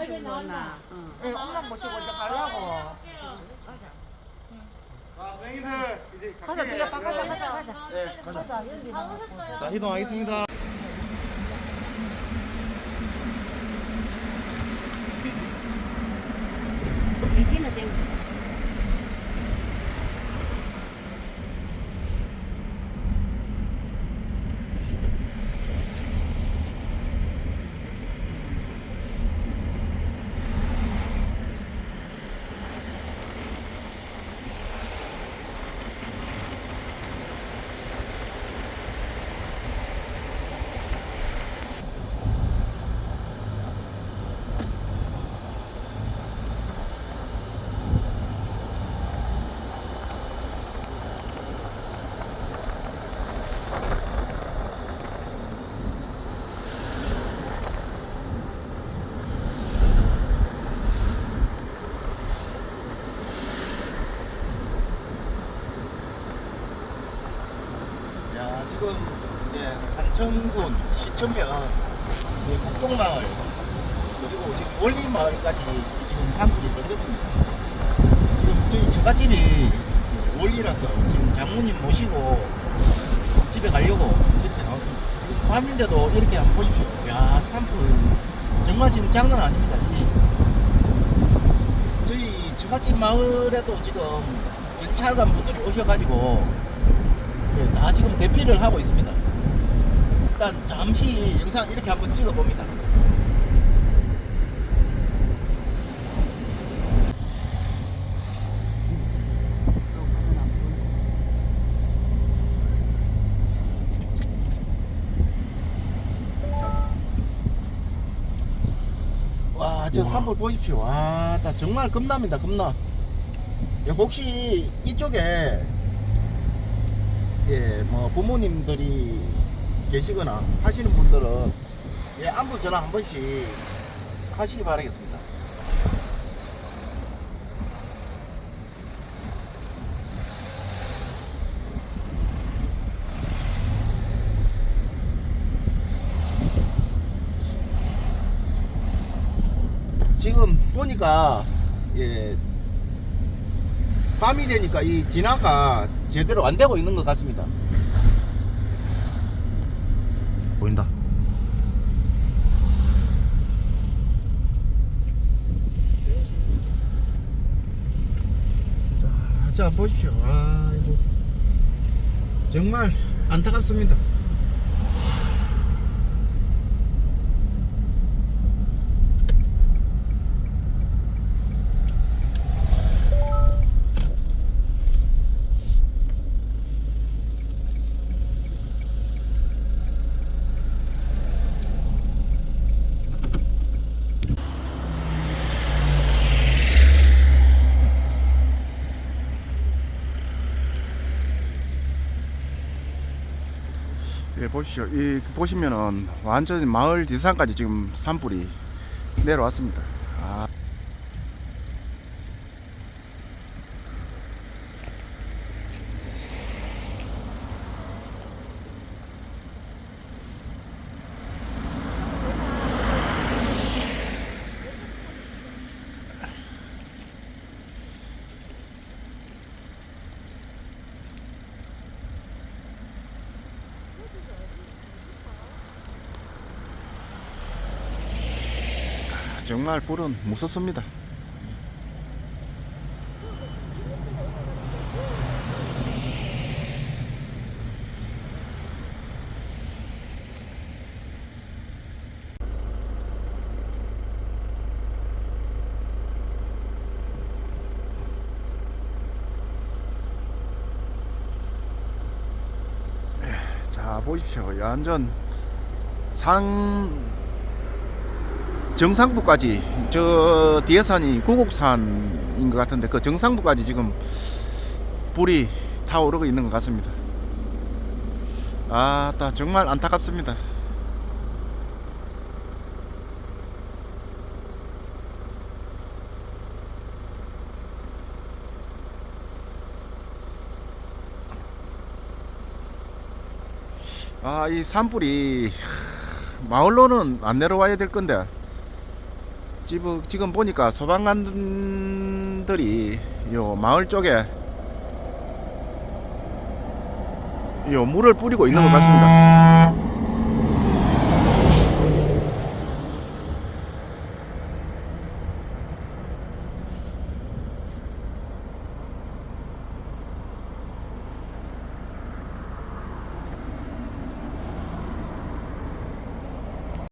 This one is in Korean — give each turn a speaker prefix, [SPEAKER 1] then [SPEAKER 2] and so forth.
[SPEAKER 1] 할배 나왔나?
[SPEAKER 2] 응.
[SPEAKER 1] 응, 엄마 모시고 이제 가려고.
[SPEAKER 3] 자, 선생님들 이제
[SPEAKER 1] 가자, 저기 가자, 가자, 가자.
[SPEAKER 3] 네, 가자.
[SPEAKER 1] 가자, 연기 나.
[SPEAKER 3] 자, 이동하겠습니다. 지금 이제 산천군 시천면 이제 국동마을 그리고 지금 원리마을까지 지금 산불이 걸렸습니다. 지금 저희 처갓집이 원리라서 지금 장모님 모시고 집에 가려고 이렇게 나왔습니다. 지금 밤인데도 이렇게 한번 보십시오. 야, 산불 정말 지금 장난 아닙니다. 이 저희 처갓집 마을에도 지금 경찰관 분들이 오셔가지고 네, 다 지금 대피를 하고 있습니다. 일단 잠시 영상 이렇게 한번 찍어 봅니다. 와, 저 산불 보십시오. 와, 나 정말 겁납니다. 겁나. 예, 혹시 이쪽에 예, 뭐 부모님들이 계시거나 하시는 분들은 예, 안부 전화 한 번씩 하시기 바라겠습니다. 지금 보니까 예, 밤이 되니까 이 진화가 제대로 안 되고 있는 것 같습니다. 보인다. 자, 자 보십시오. 아이고 정말 안타깝습니다.
[SPEAKER 4] 예, 보시죠. 이 보시면은 완전 마을 지상까지 지금 산불이 내려왔습니다. 아, 정말 불은 무섭습니다. 예, 자 보십시오. 완전 산 정상부까지 저 뒤에 산이 구곡산인 것 같은데 그 정상부까지 지금 불이 타오르고 있는 것 같습니다. 아, 따 정말 안타깝습니다. 아, 이 산불이 하, 마을로는 안 내려와야 될 건데
[SPEAKER 3] 지금 보니까 소방관들이 요 마을 쪽에 요 물을 뿌리고 있는 것 같습니다.